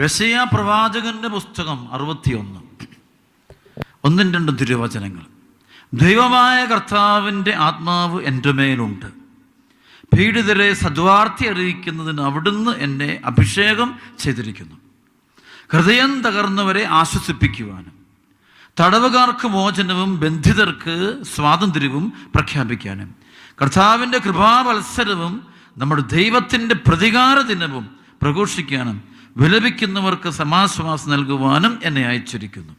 യശയ പ്രവാചകന്റെ പുസ്തകം അറുപത്തിയൊന്ന്. ഒന്നും രണ്ടും തിരുവചനങ്ങൾ. ദൈവമായ കർത്താവിന്റെ ആത്മാവ് എന്റെ മേലുണ്ട്. പീഡിതരെ സദ്വാർത്ഥി അറിയിക്കുന്നതിന് അവിടുന്ന് എന്നെ അഭിഷേകം ചെയ്തിരിക്കുന്നു. ഹൃദയം തകർന്നവരെ ആശ്വസിപ്പിക്കുവാനും തടവുകാർക്ക് മോചനവും ബന്ധിതർക്ക് സ്വാതന്ത്ര്യവും പ്രഖ്യാപിക്കാനും കർത്താവിന്റെ കൃപാവത്സരവും നമ്മുടെ ദൈവത്തിന്റെ പ്രതികാര ദിനവും പ്രഘോഷിക്കാനും വിലപിക്കുന്നവർക്ക് സമാശ്വാസം നൽകുവാനും എന്നെ അയച്ചിരിക്കുന്നു.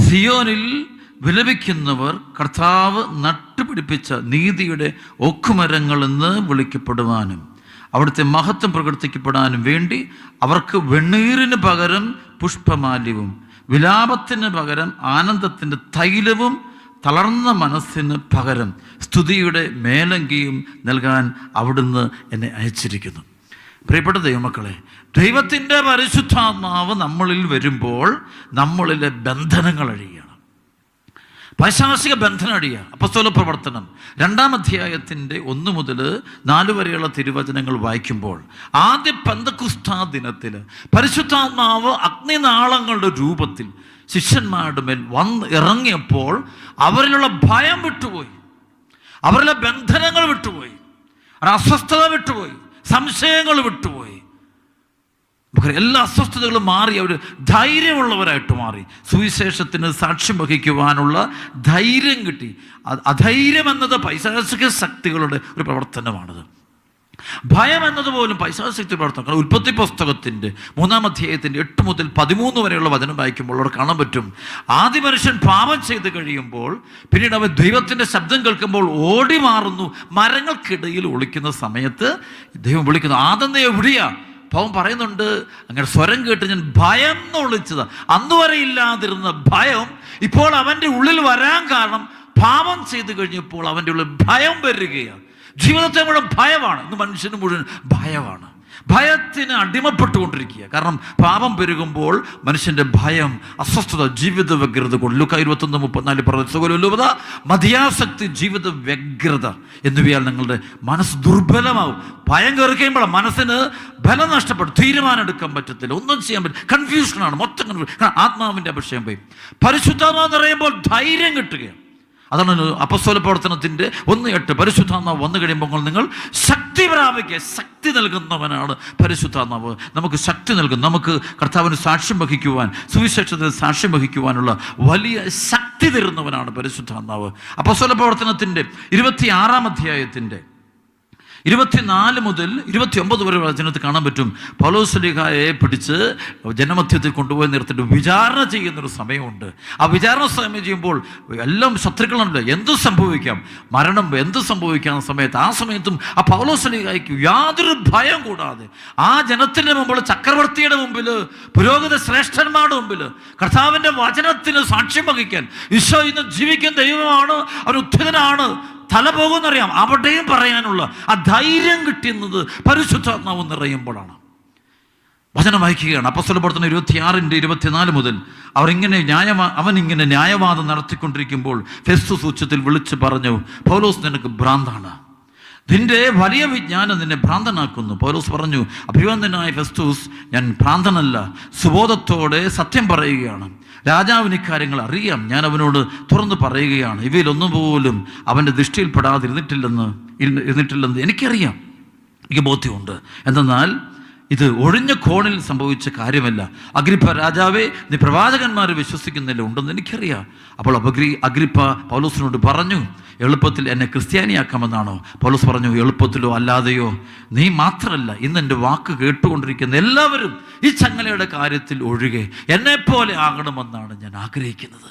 സിയോനിൽ വിലപിക്കുന്നവർ കർത്താവ് നട്ടുപിടിപ്പിച്ച നീതിയുടെ ഒക്കുമരങ്ങളെന്ന് വിളിക്കപ്പെടുവാനും അവിടുത്തെ മഹത്വം പ്രകടിപ്പിക്കപ്പെടാനും വേണ്ടി അവർക്ക് വെണ്ണീറിന് പകരം പുഷ്പമാല്യവും വിലാപത്തിന് പകരം ആനന്ദത്തിന്റെ തൈലവും തളർന്ന മനസ്സിന് പകരം സ്തുതിയുടെ മേലങ്കിയും നൽകാൻ അവിടുന്ന് എന്നെ അയച്ചിരിക്കുന്നു. പ്രിയപ്പെട്ട ദൈവമക്കളെ ദൈവത്തിന്റെ പരിശുദ്ധാത്മാവ് നമ്മളിൽ വരുമ്പോൾ നമ്മളിലെ ബന്ധനങ്ങൾ അഴിയണം. പൈശാസിക ബന്ധനം അഴിയുക അപ്പസ്തോല പ്രവർത്തനം. രണ്ടാം അധ്യായത്തിന്റെ ഒന്ന് മുതൽ നാല് വരെയുള്ള തിരുവചനങ്ങൾ വായിക്കുമ്പോൾ ആദ്യ പന്തക്കുസ്താ ദിനത്തിൽ പരിശുദ്ധാത്മാവ് അഗ്നിനാളങ്ങളുടെ രൂപത്തിൽ ശിഷ്യന്മാരുടെ മേൽ വന്ന് ഇറങ്ങിയപ്പോൾ അവരിലുള്ള ഭയം വിട്ടുപോയി. അവരിലെ ബന്ധനങ്ങൾ വിട്ടുപോയി. അസ്വസ്ഥത വിട്ടുപോയി. സംശയങ്ങൾ വിട്ടുപോയി. എല്ലാ അസ്വസ്ഥതകളും മാറി അവർ ധൈര്യമുള്ളവരായിട്ട് മാറി. സുവിശേഷത്തിന് സാക്ഷ്യം വഹിക്കുവാനുള്ള ധൈര്യം കിട്ടി. അധൈര്യം എന്നത് പൈശാചിക ശക്തികളുടെ ഒരു പ്രവർത്തനമാണത്. ഭയം എന്നതുപോലും പൈശാചിക പ്രവർത്തനം ഉൽപ്പത്തി പുസ്തകത്തിന്റെ മൂന്നാം അധ്യായത്തിന്റെ എട്ട് മുതൽ പതിമൂന്ന് വരെയുള്ള വചനം വായിക്കുമ്പോൾ അവിടെ കാണാൻ പറ്റും ആദ്യ മനുഷ്യൻ പാപം ചെയ്ത് കഴിയുമ്പോൾ പിന്നീട് അവൻ ദൈവത്തിന്റെ ശബ്ദം കേൾക്കുമ്പോൾ ഓടി മാറുന്നു മരങ്ങൾക്കിടയിൽ ഒളിക്കുന്ന സമയത്ത് ദൈവം വിളിക്കുന്നു ആദം നീ എവിടെയാ? പവൻ പറയുന്നുണ്ട് അങ്ങനെ സ്വരം കേട്ട് ഞാൻ ഭയം എന്ന് വിളിച്ചത് അന്ന് വരെ ഇല്ലാതിരുന്ന ഭയം ഇപ്പോൾ അവന്റെ ഉള്ളിൽ വരാൻ കാരണം പാപം ചെയ്തു കഴിഞ്ഞപ്പോൾ അവന്റെ ഉള്ളിൽ ഭയം വരികയാണ്. ജീവിതത്തെ മുഴുവൻ ഭയമാണ്. ഇന്ന് മനുഷ്യന് മുഴുവൻ ഭയമാണ്. ഭയത്തിന് അടിമപ്പെട്ടുകൊണ്ടിരിക്കുക. കാരണം പാപം പെരുകുമ്പോൾ മനുഷ്യന്റെ ഭയം അസ്വസ്ഥത ജീവിത വ്യഗ്രത കൊണ്ട് ലുക്ക ഇരുപത്തൊന്ന് മുപ്പത്തിനാല് പറഞ്ഞ മതിയാസക്തി ജീവിത വ്യഗ്രത എന്നിവയാൽ നിങ്ങളുടെ മനസ്സ് ദുർബലമാവും. ഭയം കയറി കഴിയുമ്പോൾ മനസ്സിന് ബലം നഷ്ടപ്പെടും. തീരുമാനം എടുക്കാൻ പറ്റത്തില്ല. ഒന്നും ചെയ്യാൻ പറ്റില്ല. കൺഫ്യൂഷനാണ് മൊത്തം കൺഫ്യൂഷൻ ആത്മാവിന്റെ അഭിഷേകം പോയി. പരിശുദ്ധമാണെന്ന് പറയുമ്പോൾ ധൈര്യം കിട്ടുകയാണ്. അതാണ് അപസ്വല പ്രവർത്തനത്തിന്റെ ഒന്ന് എട്ട്. പരിശുദ്ധാത്മാവ് വന്നു കഴിയുമ്പോൾ നിങ്ങൾ ശക്തി പ്രാപിക്കുക. ശക്തി നൽകുന്നവനാണ് പരിശുദ്ധാത്മാവ്. നമുക്ക് ശക്തി നൽകും. നമുക്ക് കർത്താവിന് സാക്ഷ്യം വഹിക്കുവാൻ സുവിശേഷത്തിന് സാക്ഷ്യം വഹിക്കുവാനുള്ള വലിയ ശക്തി തരുന്നവനാണ് പരിശുദ്ധാത്മാവ്. അപസ്വല പ്രവർത്തനത്തിന്റെ ഇരുപത്തി ആറാം അധ്യായത്തിന്റെ ഇരുപത്തിനാല് മുതൽ ഇരുപത്തി ഒമ്പത് വരെ വചനത്തിൽ കാണാൻ പറ്റും. പൗലോസ്ലിഹായെ പിടിച്ച് ജനമധ്യത്തിൽ കൊണ്ടുപോയി നിർത്തിയിട്ട് വിചാരണ ചെയ്യുന്നൊരു സമയമുണ്ട്. ആ വിചാരണ സമയം ചെയ്യുമ്പോൾ എല്ലാം ശത്രുക്കളുണ്ട് എന്ത് സംഭവിക്കാം? മരണം എന്ത് സംഭവിക്കാം സമയത്ത്? ആ സമയത്തും ആ പൗലോസ്ലിഹായ്ക്ക് യാതൊരു ഭയം കൂടാതെ ആ ജനത്തിന്റെ മുമ്പിൽ ചക്രവർത്തിയുടെ മുമ്പിൽ പുരോഗത ശ്രേഷ്ഠന്മാരുടെ മുമ്പിൽ കർത്താവിന്റെ വചനത്തിന് സാക്ഷ്യം വഹിക്കാൻ ഈശോ ഇന്ന് ജീവിക്കുന്ന ദൈവമാണ്. അവൻ ഉദ്ധിതനാണ് തല പോകുമെന്നറിയാം അവിടെയും പറയാനുള്ള ആ ധൈര്യം കിട്ടുന്നത് പരിശുദ്ധാത്മാവ് നിറയുമ്പോഴാണ്. വചനം വായിക്കുകയാണ്. അപ്പസ്വലപ്പെടുത്തുന്ന ഇരുപത്തിയാറിന്റെ ഇരുപത്തിനാല് മുതൽ അവർ ഇങ്ങനെ ന്യായവാ അവൻ ഇങ്ങനെ ന്യായവാദം നടത്തിക്കൊണ്ടിരിക്കുമ്പോൾ ഫെസ്തു സൂച്യത്തിൽ വിളിച്ചു പറഞ്ഞു പൗലോസ് നിനക്ക് ഭ്രാന്താണ്. നിന്റെ വലിയ വിജ്ഞാനം നിന്നെ ഭ്രാന്തനാക്കുന്നു. പൗലോസ് പറഞ്ഞു അഭിവന്ദനായ ഫെസ്തൂസ് ഞാൻ ഭ്രാന്തനല്ല സുബോധത്തോടെ സത്യം പറയുകയാണ്. രാജാവിന് ഇക്കാര്യങ്ങൾ അറിയാം. ഞാൻ അവനോട് തുറന്ന് പറയുകയാണ് ഇവയിലൊന്നും പോലും അവന്റെ ദൃഷ്ടിയിൽപ്പെടാതിരുന്നിട്ടില്ലെന്ന് ഇരുന്ന് ഇരുന്നിട്ടില്ലെന്ന് എനിക്കറിയാം. എനിക്ക് ബോധ്യമുണ്ട്. എന്തെന്നാൽ ഇത് ഒഴിഞ്ഞ കോണിൽ സംഭവിച്ച കാര്യമല്ല. അഗ്രിപ്പ രാജാവേ നീ പ്രവാചകന്മാർ വിശ്വസിക്കുന്നില്ല ഉണ്ടെന്ന് എനിക്കറിയാം. അപ്പോൾ അപഗ്രി അഗ്രിപ്പ പൗലോസിനോട് പറഞ്ഞു എളുപ്പത്തിൽ എന്നെ ക്രിസ്ത്യാനിയാക്കാമെന്നാണോ? പൗലോസ് പറഞ്ഞു എളുപ്പത്തിലോ അല്ലാതെയോ? നീ മാത്രമല്ല ഇന്ന് എന്റെ വാക്ക് കേട്ടുകൊണ്ടിരിക്കുന്ന എല്ലാവരും ഈ ചങ്ങലയുടെ കാര്യത്തിൽ ഒഴികെ എന്നെപ്പോലെ ആകണമെന്നാണ് ഞാൻ ആഗ്രഹിക്കുന്നത്.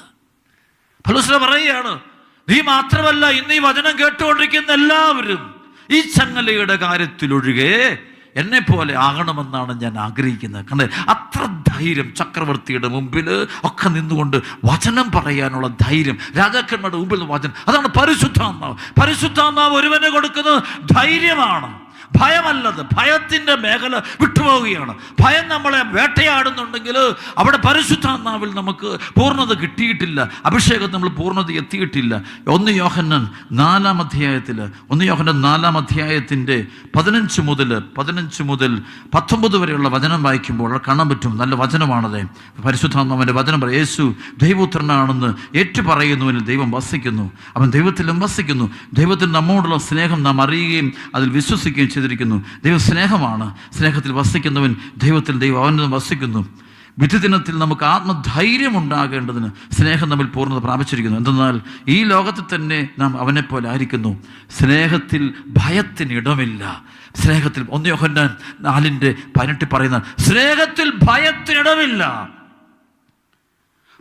പൗലോസിനെ പറയുകയാണ് നീ മാത്രമല്ല ഇന്ന് ഈ വചനം കേട്ടുകൊണ്ടിരിക്കുന്ന എല്ലാവരും ഈ ചങ്ങലയുടെ കാര്യത്തിലൊഴികെ എന്നെ പോലെ ആകണമെന്നാണ് ഞാൻ ആഗ്രഹിക്കുന്നത്. കണ്ടേ? അത്ര ധൈര്യം ചക്രവർത്തിയുടെ മുമ്പിൽ ഒക്കെ നിന്നുകൊണ്ട് വചനം പറയാനുള്ള ധൈര്യം രാജാക്കന്മാരുടെ മുമ്പിൽ വചനം. അതാണ് പരിശുദ്ധാത്മാവ്. പരിശുദ്ധാത്മാവ് ഒരുവനെ കൊടുക്കുന്നത് ധൈര്യമാണ്. ഭയമല്ലത്. ഭയത്തിന്റെ മേഖല വിട്ടുപോവുകയാണ്. ഭയം നമ്മളെ വേട്ടയാടുന്നുണ്ടെങ്കിൽ അവിടെ പരിശുദ്ധാത്മാവിൽ നമുക്ക് പൂർണത കിട്ടിയിട്ടില്ല. അഭിഷേകം നമ്മൾ പൂർണത എത്തിയിട്ടില്ല. ഒന്ന് യോഹന്നൻ നാലാം അധ്യായത്തിൽ ഒന്ന് യോഹന്നൻ നാലാം അധ്യായത്തിന്റെ പതിനഞ്ച് മുതൽ പതിനഞ്ച് മുതൽ പത്തൊമ്പത് വരെയുള്ള വചനം വായിക്കുമ്പോൾ കാണാൻ പറ്റും. നല്ല വചനമാണത്. പരിശുദ്ധാത്മാവിന്റെ വചനം പറയും യേശു ദൈവപുത്രനാണെന്ന് ഏറ്റു പറയുന്നവനിൽ ദൈവം വസിക്കുന്നു. അവൻ ദൈവത്തിലും വസിക്കുന്നു. ദൈവത്തിന് നമ്മോടുള്ള സ്നേഹം നാം അറിയുകയും അതിൽ വിശ്വസിക്കുകയും ചെയ്തിരിക്കുന്നു. ദൈവം സ്നേഹമാണ്. സ്നേഹത്തിൽ വസിക്കുന്നവൻ ദൈവത്തിൽ ദൈവം അവനിൽ വസിക്കുന്നു. വിധിദിനത്തിൽ നമുക്ക് ആത്മധൈര്യം ഉണ്ടാകേണ്ടതിന് സ്നേഹം നമ്മിൽ പൂർണത പ്രാപിച്ചിരിക്കുന്നു. എന്തെന്നാൽ ഈ ലോകത്തിൽ തന്നെ നാം അവനെപ്പോലെ ആയിരിക്കുന്നു. സ്നേഹത്തിൽ ഭയത്തിന് ഇടമില്ല. സ്നേഹത്തിൽ ഒന്ന് യോഹന്നാൻ നാലിന്റെ പതിനെട്ടിൽ പറയുന്ന സ്നേഹത്തിൽ ഭയത്തിനിടമില്ല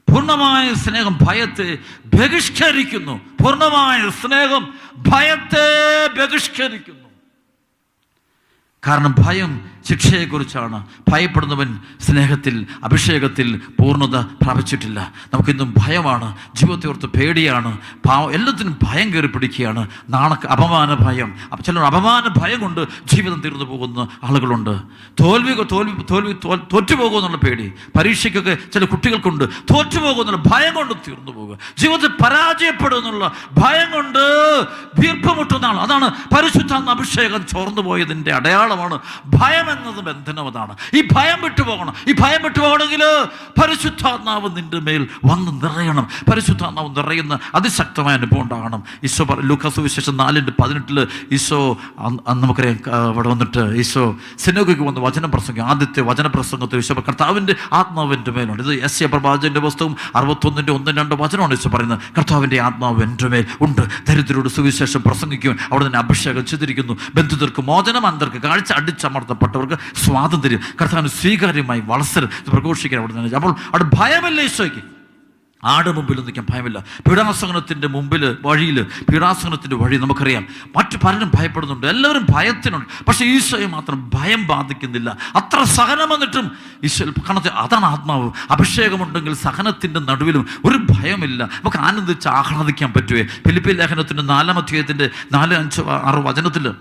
പൂർണമായ സ്നേഹം ഭയത്തെ ബഹിഷ്കരിക്കുന്നു. പൂർണമായ സ്നേഹം ഭയത്തെ ബഹിഷ്കരിക്കുന്നു. കാരണം ഭയം ശിക്ഷയെക്കുറിച്ചാണ്. ഭയപ്പെടുന്നവൻ സ്നേഹത്തിൽ അഭിഷേകത്തിൽ പൂർണത പ്രാപിച്ചിട്ടില്ല. നമുക്കിന്നും ഭയമാണ്. ജീവിതത്തെ ഓർത്ത് പേടിയാണ്. പാവം എല്ലാത്തിനും ഭയം കയറി പിടിക്കുകയാണ്. നാണക്ക് അപമാന ഭയം. ചില അപമാന ഭയം കൊണ്ട് ജീവിതം തീർന്നു പോകുന്ന ആളുകളുണ്ട്. തോൽവി തോൽവി തോൽവി തോൽ- തോറ്റുപോകുമെന്നുള്ള പേടി. പരീക്ഷയ്ക്കൊക്കെ ചില കുട്ടികൾക്കുണ്ട്. തോറ്റുപോകുന്നുള്ള ഭയം കൊണ്ട് തീർന്നു പോകുക. ജീവിതത്തിൽ പരാജയപ്പെടും എന്നുള്ള ഭയം കൊണ്ട് വീർപ്പുമുട്ടുന്ന ആൾ. അതാണ് പരിശുദ്ധ അഭിഷേകം ചോർന്നു പോയതിന്റെ അടയാളമാണ് ഭയം എന്നത് ബന്ധനമതാണ് ഈ ഭയം വിട്ടുപോകണം. ഈ ഭയം വിട്ടുപോകണമെങ്കിൽ പരിശുദ്ധാത്മാവ് നിന്റെ മേൽ വന്ന് നിറയണം. പരിശുദ്ധാത്മാവ് നിറയുന്ന അതിശക്തമായ അനുഭവം ഉണ്ടാകണം. ഈശോ ലൂക്കാസ് വിശേഷം നാലിന്റെ പതിനെട്ടിൽ ഈശോ അന്ന് നമുക്കറിയാം അവിടെ വന്നിട്ട് ഈശോ സിനോഗയ്ക്ക് വന്ന് വചന പ്രസംഗം ആദ്യത്തെ വചന പ്രസംഗത്തിൽ ഈശോ കർത്താവിന്റെ ആത്മാവിന്റെ മേലുണ്ട്. ഇത് എസ് എ പ്രവാചന്റെ പുസ്തകം അറുപത്തൊന്നിന്റെ ഒന്നും രണ്ടും വചനമാണ് ഈശോ പറയുന്നത്. കർത്താവിന്റെ ആത്മാവ് എന്റെ മേൽ ഉണ്ട്. ദരിദ്രരോട് സുവിശേഷം പ്രസംഗിക്കുവാൻ അവിടെ നിന്ന് അഭിഷേകം ചെയ്തിരിക്കുന്നു. ബന്ധുതർക്ക് മോചനം അന്തർക്ക് കാഴ്ച അടിച്ചമർത്തപ്പെട്ടവർക്ക് സ്വാതന്ത്ര്യം കർത്താവിന് സ്വീകാര്യമായി വളസൽ പ്രഘോഷിക്കാൻ അവിടെ നിന്ന് അപ്പോൾ അവിടെ ഭയമല്ല ഈശോയ്ക്ക്. ആട് മുമ്പിൽ നിൽക്കാൻ ഭയമില്ല. പീഡാസനത്തിന്റെ മുമ്പിൽ വഴിയിൽ പീഡാസനത്തിന്റെ വഴി നമുക്കറിയാം. മറ്റു പലരും ഭയപ്പെടുന്നുണ്ട്. എല്ലാവരും ഭയത്തിനുണ്ട്. പക്ഷേ ഈശോയെ മാത്രം ഭയം ബാധിക്കുന്നില്ല. അത്ര സഹനം വന്നിട്ടും ഈശോ കണത്തെ അതാണ് ആത്മാവ്. അഭിഷേകമുണ്ടെങ്കിൽ സഹനത്തിന്റെ നടുവിലും ഒരു ഭയമില്ല. നമുക്ക് ആനന്ദിച്ച് ആഹ്ലാദിക്കാൻ പറ്റുമേ ഫിലിപ്പി ലേഖനത്തിന്റെ നാലാം അധ്യായത്തിന്റെ നാല് അഞ്ച് ആറ് വചനത്തിൽ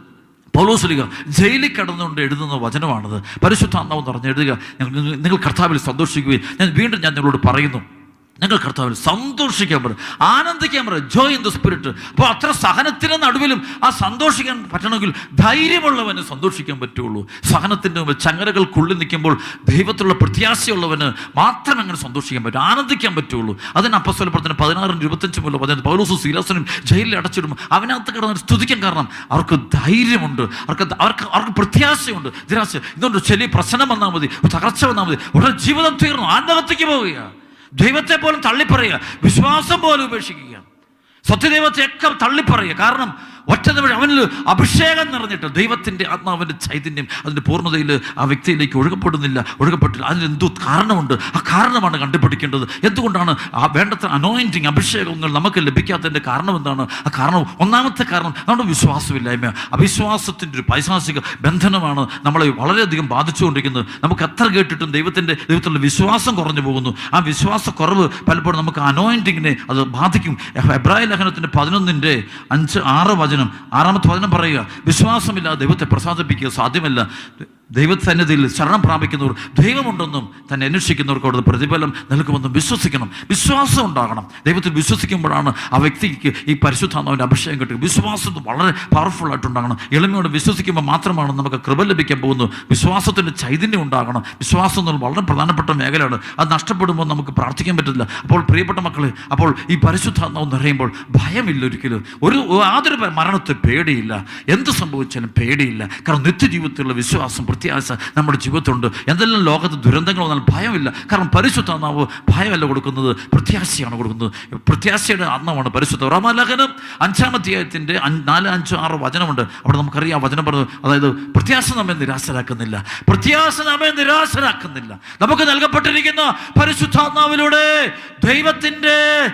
പൗലോസ്ലിക ജയിലിൽ കിടന്നുകൊണ്ട് എഴുതുന്ന വചനമാണത്. പരിശുദ്ധാത്മാവ് പറഞ്ഞ് എഴുതുക. നിങ്ങൾ കർത്താവിൽ സന്തോഷിക്കുകയും ഞാൻ വീണ്ടും ഞാൻ നിങ്ങളോട് പറയുന്നു. നിങ്ങൾ കർത്താവിൽ സന്തോഷിക്കാൻ പറയും. ആനന്ദിക്കാൻ പറയും. ജോയ് ഇൻ ദ സ്പിരിറ്റ് അപ്പോൾ അത്ര സഹനത്തിന് നടുവിലും ആ സന്തോഷിക്കാൻ പറ്റണമെങ്കിൽ ധൈര്യമുള്ളവന് സന്തോഷിക്കാൻ പറ്റുള്ളൂ. സഹനത്തിന്റെ മുമ്പ് ചങ്ങലകൾക്കുള്ളിൽ നിൽക്കുമ്പോൾ ദൈവത്തിലുള്ള പ്രത്യാശയുള്ളവന് മാത്രമേ അങ്ങനെ സന്തോഷിക്കാൻ പറ്റൂ. ആനന്ദിക്കാൻ പറ്റുള്ളൂ. അതിന് അപ്പസ്വലപ്പുറത്തിന് പതിനാറും ഇരുപത്തഞ്ചും മുതൽ പതിനഞ്ച് പൗലോസും സീലാസനും ജയിലിൽ അടച്ചിടും അവനകത്ത് കിടന്ന് സ്തുതിക്കാൻ കാരണം അവർക്ക് ധൈര്യമുണ്ട്. അവർക്ക് അവർക്ക് അവർക്ക് പ്രത്യാശയുണ്ട്. നിരാശ ഇതുകൊണ്ട് ചെറിയ പ്രശ്നം വന്നാൽ മതി. തകർച്ച വന്നാൽ മതി. ഉടനെ ജീവിതം തീർന്നു. ആത്മഹത്യക്ക് പോവുകയാണ്. ദൈവത്തെ പോലും തള്ളിപ്പറയുക. വിശ്വാസം പോലും ഉപേക്ഷിക്കുക സത്യദൈവത്തെയൊക്കെ തള്ളിപ്പറയുക. കാരണം ഒറ്റ നിമിഷം അവനിൽ അഭിഷേകം നിറഞ്ഞിട്ട് ദൈവത്തിന്റെ ആത്മാവിന്റെ ചൈതന്യം അതിന്റെ പൂർണതയിൽ ആ വ്യക്തിയിലേക്ക് ഒഴുകപ്പെടുന്നില്ല ഒഴുകപ്പെട്ടില്ല. അതിന് എന്തോ കാരണമുണ്ട്. ആ കാരണമാണ് കണ്ടുപിടിക്കേണ്ടത്. എന്തുകൊണ്ടാണ് ആ വേണ്ടത്ര അനോയിന്റിങ് അഭിഷേകങ്ങൾ നമുക്ക് ലഭിക്കാത്തതിന്റെ കാരണം എന്താണ്? ആ കാരണം ഒന്നാമത്തെ കാരണം നമ്മുടെ വിശ്വാസമില്ലായ്മ. അവിശ്വാസത്തിന്റെ ഒരു പൈശാസിക ബന്ധനമാണ് നമ്മളെ വളരെയധികം ബാധിച്ചുകൊണ്ടിരിക്കുന്നത്. നമുക്ക് എത്ര കേട്ടിട്ടും ദൈവത്തിന്റെ ദൈവത്തിലുള്ള വിശ്വാസം കുറഞ്ഞു പോകുന്നു. ആ വിശ്വാസക്കുറവ് പലപ്പോഴും നമുക്ക് അനോയിന്റിങ്ങിനെ അത് ബാധിക്കും. എബ്രാഹിം ലഹനത്തിന്റെ പതിനൊന്നിന്റെ അഞ്ച് ആറ് വചനം ആറാമത്തെ വചനം പറയുക വിശ്വാസമില്ലാതെ ദൈവത്തെ പ്രസാദിപ്പിക്കുക സാധ്യമല്ല. ദൈവസന്നിധിയിൽ ശരണം പ്രാപിക്കുന്നവർ ദൈവമുണ്ടെന്നും തന്നെ അന്വേഷിക്കുന്നവർക്ക് അവിടുത്തെ പ്രതിഫലം നൽകുമെന്നും വിശ്വസിക്കണം. വിശ്വാസം ഉണ്ടാകണം. ദൈവത്തിൽ വിശ്വസിക്കുമ്പോഴാണ് ആ വ്യക്തിക്ക് ഈ പരിശുദ്ധാത്മാവിന്റെ അഭിഷേകം കിട്ടുക. വിശ്വാസം വളരെ പവർഫുൾ ആയിട്ടുണ്ടാകണം എളിമയോട് വിശ്വസിക്കുമ്പോൾ മാത്രമാണ് നമുക്ക് കൃപ ലഭിക്കാൻ പോകുന്നത്. വിശ്വാസത്തിന്റെ ചൈതന്യം ഉണ്ടാകണം. വിശ്വാസം എന്നുള്ള വളരെ പ്രധാനപ്പെട്ട മേഖലയാണ്. അത് നഷ്ടപ്പെടുമ്പോൾ നമുക്ക് പ്രാർത്ഥിക്കാൻ പറ്റില്ല അപ്പോൾ പ്രിയപ്പെട്ട മക്കളെ അപ്പോൾ ഈ പരിശുദ്ധാത്മാവ് നിറയുമ്പോൾ ഭയമില്ല ഒരിക്കലും. ഒരു യാതൊരു മരണത്തെ പേടിയില്ല. എന്ത് സംഭവിച്ചാലും പേടിയില്ല. കാരണം നിത്യജീവിതത്തിലുള്ള വിശ്വാസം പ്രത്യാശ നമ്മുടെ ജീവിതത്തിലുണ്ട്. എന്തെല്ലാം ലോകത്ത് ദുരന്തങ്ങൾ വന്നാൽ ഭയമില്ല. കാരണം പരിശുദ്ധാത്മാവ് ഭയമല്ല കൊടുക്കുന്നത്. പ്രത്യാശയാണ് കൊടുക്കുന്നത്. പ്രത്യാശയുടെ ആത്മാവാണ് പരിശുദ്ധ റമാലേഖനം അഞ്ചാമധ്യായത്തിന്റെ നാല് അഞ്ച് ആറ് വചനമുണ്ട്. അവിടെ നമുക്കറിയാം വചനം പറഞ്ഞു അതായത് പ്രത്യാശ നമ്മെ നിരാശരാക്കുന്നില്ല. പ്രത്യാശ നമ്മെ നിരാശരാക്കുന്നില്ല. നമുക്ക് നൽകപ്പെട്ടിരിക്കുന്ന പരിശുദ്ധാത്മാവിലൂടെ ദൈവത്തിന്റെ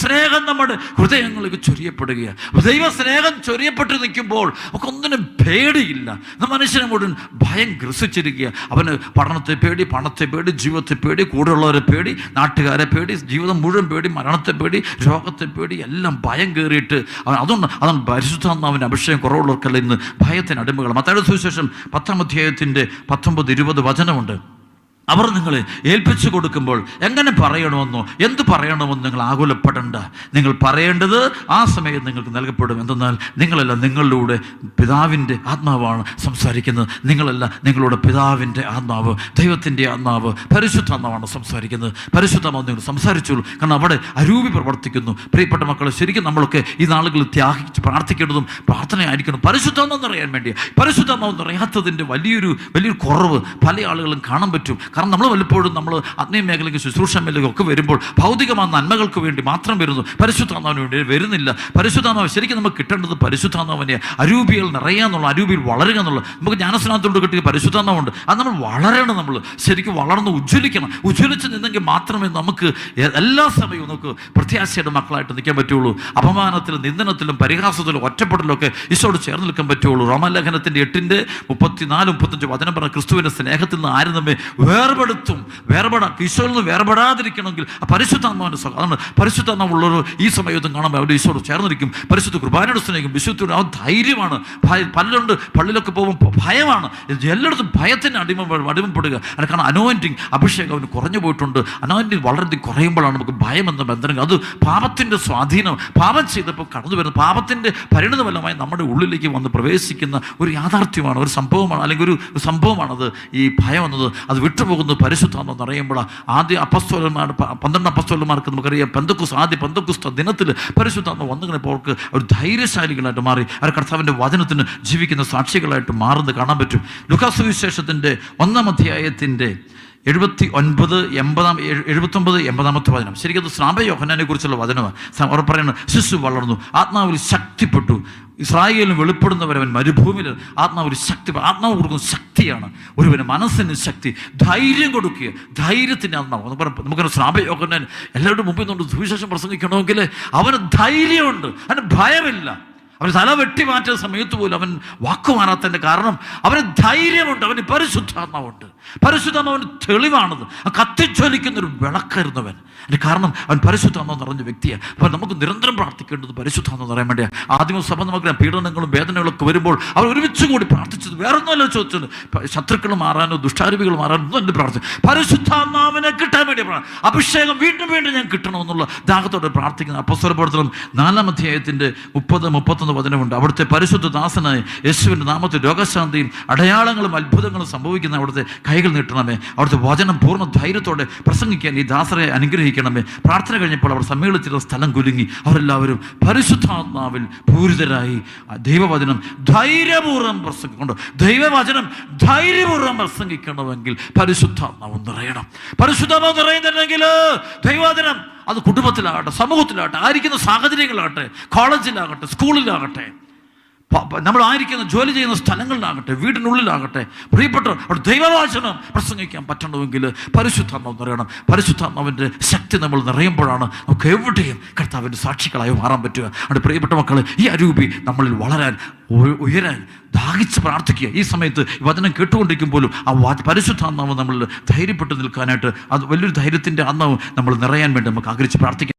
സ്നേഹം നമ്മുടെ ഹൃദയങ്ങളിലേക്ക് ചൊരിയപ്പെടുകയാണ്. ദൈവ സ്നേഹം ചൊരിയപ്പെട്ട് നിൽക്കുമ്പോൾ നമുക്ക് ഒന്നിനും പേടിയില്ല മനുഷ്യനെ മുഴുവൻ ഭയം ഗ്രസിച്ചിരിക്കുക അവന് പഠനത്തെ പേടി പണത്തെ പേടി ജീവിതത്തെ പേടി കൂടെയുള്ളവരെ പേടി നാട്ടുകാരെ പേടി ജീവിതം മുഴുവൻ പേടി മരണത്തെ പേടി രോഗത്തെ പേടി എല്ലാം ഭയം കയറിയിട്ട് അവൻ അതുകൊണ്ട് അതാണ് അവൻ അഭിഷേകം കുറവുള്ളവർക്കല്ല ഇന്ന് ഭയത്തിന് അടിമകൾ മത്തായുടെ സുവിശേഷം പത്താം അധ്യായത്തിന്റെ പത്തൊമ്പത് ഇരുപത് വചനമുണ്ട്. അവർ നിങ്ങളെ ഏൽപ്പിച്ചു കൊടുക്കുമ്പോൾ എങ്ങനെ പറയണമെന്നോ എന്ത് പറയണമെന്നോ നിങ്ങൾ ആകുലപ്പെടേണ്ട. നിങ്ങൾ പറയേണ്ടത് ആ സമയം നിങ്ങൾക്ക് നൽകപ്പെടും. എന്തെന്നാൽ നിങ്ങളല്ല നിങ്ങളിലൂടെ പിതാവിന്റെ ആത്മാവാണ് സംസാരിക്കുന്നത്. നിങ്ങളല്ല നിങ്ങളുടെ പിതാവിന്റെ ആത്മാവ് ദൈവത്തിന്റെ ആത്മാവ് പരിശുദ്ധാത്മാവാണ് സംസാരിക്കുന്നത്. പരിശുദ്ധമാവ് നിങ്ങൾ സംസാരിച്ചോളൂ കാരണം അവിടെ അരൂപി പ്രവർത്തിക്കുന്നു. പ്രിയപ്പെട്ട മക്കളെ ശരിക്കും നമ്മളൊക്കെ ഈ നാളുകളിൽ ത്യാഗിച്ച് പ്രാർത്ഥിക്കേണ്ടതും പ്രാർത്ഥനയായിരിക്കണം പരിശുദ്ധാത്മം അറിയാൻ വേണ്ടി പരിശുദ്ധാത്മാവ് നിറയാത്തതിന്റെ വലിയൊരു വലിയൊരു കുറവ് പല ആളുകളും കാണാൻ പറ്റും. കാരണം നമ്മൾ വല്ലപ്പോഴും നമ്മൾ ആത്മീയ മേഖലയ്ക്ക് ശുശ്രൂഷ മേഖലയ്ക്ക് ഒക്കെ വരുമ്പോൾ ഭൗതികമായ നന്മകൾക്ക് വേണ്ടി മാത്രം വരുന്നു. പരിശുദ്ധാത്മാവിന് വേണ്ടി വരുന്നില്ല. പരിശുദ്ധാത്മാവ് ശരിക്കും നമുക്ക് കിട്ടേണ്ടത് പരിശുദ്ധാത്മാവിനെ അരൂപികൾ നിറയാന്നുള്ള അരൂപിയിൽ വളരുക എന്നുള്ള. നമുക്ക് ജ്ഞാനസ്നാനത്തോട് കിട്ടിയ പരിശുദ്ധാത്മാവുണ്ട്. അത് നമ്മൾ വളരണം നമ്മൾ. ശരിക്കും വളർന്ന് ഉജ്ജ്വലിക്കണം. ഉജ്ജ്വലിച്ച് നിന്നെങ്കിൽ മാത്രമേ നമുക്ക് എല്ലാ സമയവും നമുക്ക് പ്രത്യാശയുടെ മക്കളായിട്ട് നിൽക്കാൻ പറ്റുള്ളൂ. അപമാനത്തിലും നിന്ദനത്തിലും പരിഹാസത്തിലും ഒറ്റപ്പെടലും ഒക്കെ ഈശോട് ചേർന്ന് നിൽക്കാൻ പറ്റുള്ളൂ. റോമലേഖനത്തിന്റെ എട്ടിന്റെ മുപ്പത്തിനാല് മുപ്പത്തഞ്ച് വചനം പറഞ്ഞ ക്രിസ്തുവിന്റെ സ്നേഹത്തിൽ നിന്ന് ആരും നമ്മെ വേർപെടുത്തും. വേർപെടാം ഈശോയിൽ നിന്ന് വേർപെടാതിരിക്കണമെങ്കിൽ പരിശുദ്ധാത്മാവിന്റെ സ്വ- അതാണ് പരിശുദ്ധാത്മാവുള്ളവർ ഈ സമയത്തും കാണുമ്പോൾ അവർ ഈശോട് ചേർന്നിരിക്കും. പരിശുദ്ധ കുർബാനയുടെ സ്നേഹിക്കും വിശുദ്ധ ആ ധൈര്യമാണ്. പലരുണ്ട് പള്ളിയിലൊക്കെ പോകുമ്പോൾ ഭയമാണ്. എല്ലായിടത്തും ഭയത്തിന് അടിമ അടിമപ്പെടുക. കാരണം അനോയിന്റിങ് അഭിഷേകം അവന് കുറഞ്ഞു പോയിട്ടുണ്ട്. അനോയിന്റിങ് വളരെയധികം കുറയുമ്പോഴാണ് നമുക്ക് ഭയം എന്ന ബന്ധനം അത് പാപത്തിന്റെ സ്വാധീനം. പാപം ചെയ്തപ്പോൾ കടന്നു വരുന്ന പാപത്തിന്റെ പരിണിതഫലമായി നമ്മുടെ ഉള്ളിലേക്ക് വന്ന് പ്രവേശിക്കുന്ന ഒരു യാഥാർത്ഥ്യമാണ് ഒരു സംഭവമാണ് അല്ലെങ്കിൽ ഒരു സംഭവമാണത് ഈ ഭയം എന്നത്. അത് വിട്ടുപോകുന്നത് പരിശുദ്ധാണെന്ന് അറിയുമ്പോൾ ആദ്യ അപ്പസ്തോലന്മാർ പന്ത്രണ്ട് അപ്പസ്തോലന്മാർക്ക് നമുക്കറിയാം. പെന്തക്കുസ് ആദ്യ പെന്തക്കുസ്ത ദിനത്തിൽ പരിശുദ്ധാത്മ കഴിഞ്ഞപ്പോൾ അവർക്ക് ഒരു ധൈര്യശാലികളായിട്ട് മാറി. അവർ കർത്താവിന്റെ വചനത്തിന് ജീവിക്കുന്ന സാക്ഷികളായിട്ട് മാറുന്നത് കാണാൻ പറ്റും. ലുക്കാസ് വിശേഷത്തിന്റെ ഒന്നാം അധ്യായത്തിന്റെ എഴുപത്തി ഒൻപത് എൺപതാം എഴു- എഴുപത്തൊമ്പത് എൺപതാമത്തെ വചനം. ശരിക്കും അത് സ്നാപ യോഹനാനെ കുറിച്ചുള്ള വചനമാണ് അവർ പറയുന്നത് ശിശു വളർന്നു ആത്മാവിൽ ശക്തിപ്പെട്ടു ഇസ്രായേലിന് വെളിപ്പെടുന്നവരവൻ മരുഭൂമിയിൽ ആത്മാവ് ഒരു ശക്തി ആത്മാവ് കൊടുക്കുന്ന ശക്തിയാണ്. ഒരുവന് മനസ്സിന് ശക്തി ധൈര്യം കൊടുക്കുക. ധൈര്യത്തിന്റെ ആത്മാവ്. നമുക്കൊരു സ്നാപ യോഹനാൻ എല്ലാവരുടെ മുമ്പിൽ നിന്നുകൊണ്ട് സുവിശേഷം പ്രസംഗിക്കണമെങ്കിൽ അവന് ധൈര്യമുണ്ട്. അവന് ഭയമില്ല. അവൻ തല വെട്ടി മാറ്റുന്ന സമയത്ത് പോലും അവൻ വാക്കുമാറാത്തതിന്റെ കാരണം അവന് ധൈര്യമുണ്ട്. അവന് പരിശുദ്ധാത്മാവുണ്ട്. പരിശുദ്ധാത്മാവിന് തെളിവാണത്. ആ കത്തിജ്വലിക്കുന്ന ഒരു അവൻ അതിന് കാരണം അവൻ പരിശുദ്ധമെന്ന് നിറഞ്ഞ വ്യക്തിയാണ് അപ്പോൾ നമുക്ക് നിരന്തരം പ്രാർത്ഥിക്കേണ്ടത് പരിശുദ്ധം എന്ന് പറയാൻ വേണ്ടിയാണ് ആദ്യം സഭ നമുക്ക് പീഡനങ്ങളും വേദനകളൊക്കെ വരുമ്പോൾ അവർ ഒരുമിച്ച് കൂടി പ്രാർത്ഥിച്ചത്. വേറെ ഒന്നുമല്ല ചോദിച്ചത് ശത്രുക്കൾ മാറാനോ ദുഷ്ടാരൂപികൾ മാറാനോ ഒന്നും എന്റെ പ്രാർത്ഥന പരിശുദ്ധാത്മാവിനെ കിട്ടാൻ വേണ്ടി അഭിഷേകം വീണ്ടും വീണ്ടും ഞാൻ കിട്ടണമെന്നുള്ള ദാഹത്തോടെ പ്രാർത്ഥിക്കുന്ന അപ്പസ്വര പ്രവർത്തനം നാലാം അധ്യായത്തിന്റെ മുപ്പത് മുപ്പത്തൊന്ന് വചനമുണ്ട് അവിടുത്തെ പരിശുദ്ധ ദാസനായ യേശുവിന്റെ നാമത്തിൽ രോഗശാന്തിയും അടയാളങ്ങളും അത്ഭുതങ്ങളും സംഭവിക്കുന്ന അവിടുത്തെ കൈകൾ നീട്ടണമേ. അവിടുത്തെ വചനം പൂർണ ധൈര്യത്തോടെ പ്രസംഗിക്കാൻ ഈ ദാസരെ അനുഗ്രഹിക്കണമേ. പ്രാർത്ഥന കഴിഞ്ഞപ്പോൾ അവർ സമ്മേളിച്ചിരുന്ന സ്ഥലം കുലുങ്ങി. അവരെല്ലാവരും പരിശുദ്ധാത്മാവിൽ പൂരിതരായി. ദൈവവചനം ധൈര്യപൂർവം പ്രസംഗിക്കൊണ്ട് ദൈവവചനം ധൈര്യപൂർവം പ്രസംഗിക്കണമെങ്കിൽ പരിശുദ്ധാത്മാവ് നിറയണം. പരിശുദ്ധാത്മാവ് നിറയുന്നുണ്ടെങ്കിൽ ദൈവവചനം അത് കുടുംബത്തിലാകട്ടെ സമൂഹത്തിലാകട്ടെ ആയിരിക്കുന്ന സാഹചര്യങ്ങളാകട്ടെ കോളേജിലാകട്ടെ സ്കൂളിലാകട്ടെ നമ്മൾ ആയിരിക്കുന്ന ജോലി ചെയ്യുന്ന സ്ഥലങ്ങളിലാകട്ടെ വീടിനുള്ളിലാകട്ടെ പ്രിയപ്പെട്ട അവിടെ ദൈവവാചനം പ്രസംഗിക്കാൻ പറ്റണമെങ്കിൽ പരിശുദ്ധാത്മാവ് നിറയണം. പരിശുദ്ധാത്മാവിന്റെ ശക്തി നമ്മൾ നിറയുമ്പോഴാണ് നമുക്ക് എവിടെയും കർത്താവിന്റെ സാക്ഷികളായി മാറാൻ പറ്റുക. അവിടെ പ്രിയപ്പെട്ട മക്കൾ ഈ അരൂപി നമ്മളിൽ വളരാൻ ഉയരാൻ ദാഹിച്ച് പ്രാർത്ഥിക്കുക. ഈ സമയത്ത് വചനം കേട്ടുകൊണ്ടിരിക്കുമ്പോഴും ആ വാ- പരിശുദ്ധാത്മാവ് നമ്മളിൽ ധൈര്യപ്പെട്ട് നിൽക്കാനായിട്ട് അത് വലിയൊരു ധൈര്യത്തിന്റെ ആത്മാവ് നമ്മൾ നിറയാൻ വേണ്ടി നമുക്ക് ആഗ്രഹിച്ച് പ്രാർത്ഥിക്കാം.